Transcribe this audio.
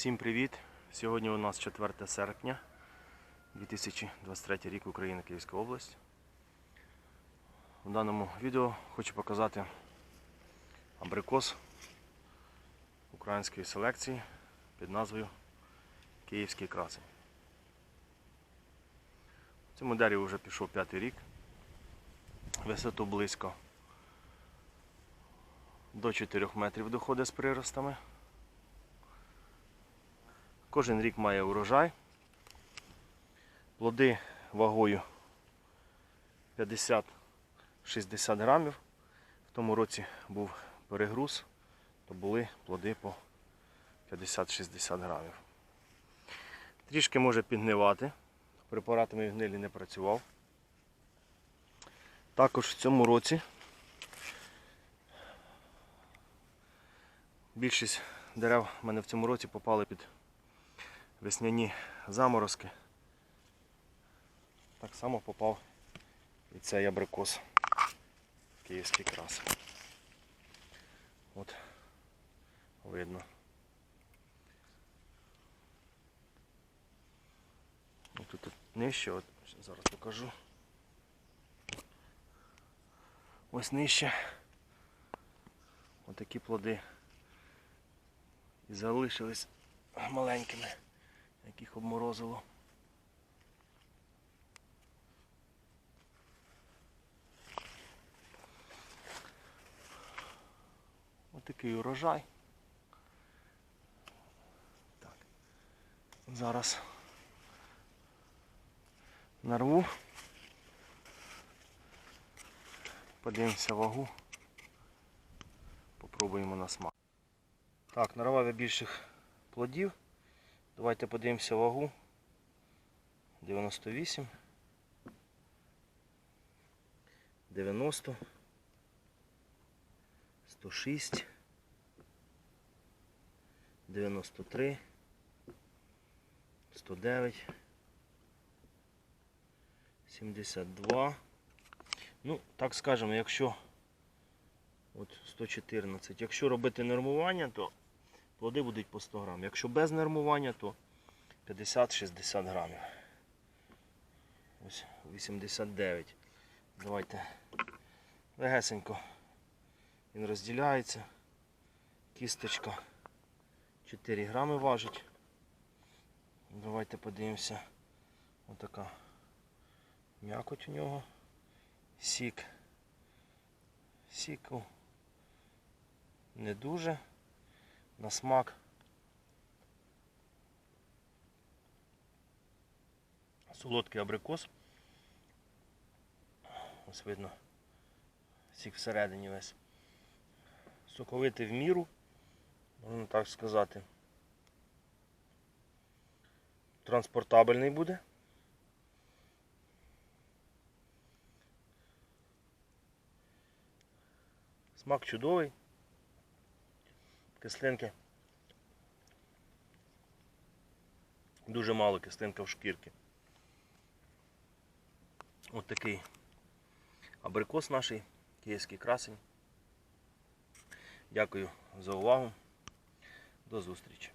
Всім привіт! Сьогодні у нас 4 серпня 2023 рік Україна Київська область. У даному відео хочу показати абрикос української селекції під назвою Київський красень. В цьому дереві вже пішов п'ятий рік. Висоту близько до 4 метрів доходить з приростами. Кожен рік має урожай. Плоди вагою 50-60 грамів. В тому році був перегруз, то були плоди по 50-60 грамів. Трішки може підгнивати. Препаратами гнилі не працював. Також в цьому році більшість дерев в мене в цьому році попали під весняні заморозки. Так само попав і цей абрикос київський крас. От видно. От тут, нижче, от зараз покажу. Ось нижче. Отакі плоди. І залишились маленькими яких обморозило. Ось такий урожай. Так. Зараз нарву. Подивимося вагу. Попробуємо на смак. Так, нарвав я більших плодів. Давайте подивимося вагу. 98. 90. 106. 93. 109. 72. Ну, так скажемо, якщо от 114. Якщо робити нормування, то плоди будуть по 100 грам. Якщо без нормування, то 50-60 грамів. Ось 89. Давайте легесенько він розділяється. Кісточка 4 грами важить. Давайте подивимося. Отака м'якоть у нього. Сік. Сіку не дуже на смак. Солодкий абрикос. Ось видно. Сік всередині весь. Соковитий в міру, можна так сказати. Транспортабельний буде. Смак чудовий. Кислинки. Дуже мало кислинка в шкірки. Ось такий абрикос наш, київський красень. Дякую за увагу. До зустрічі.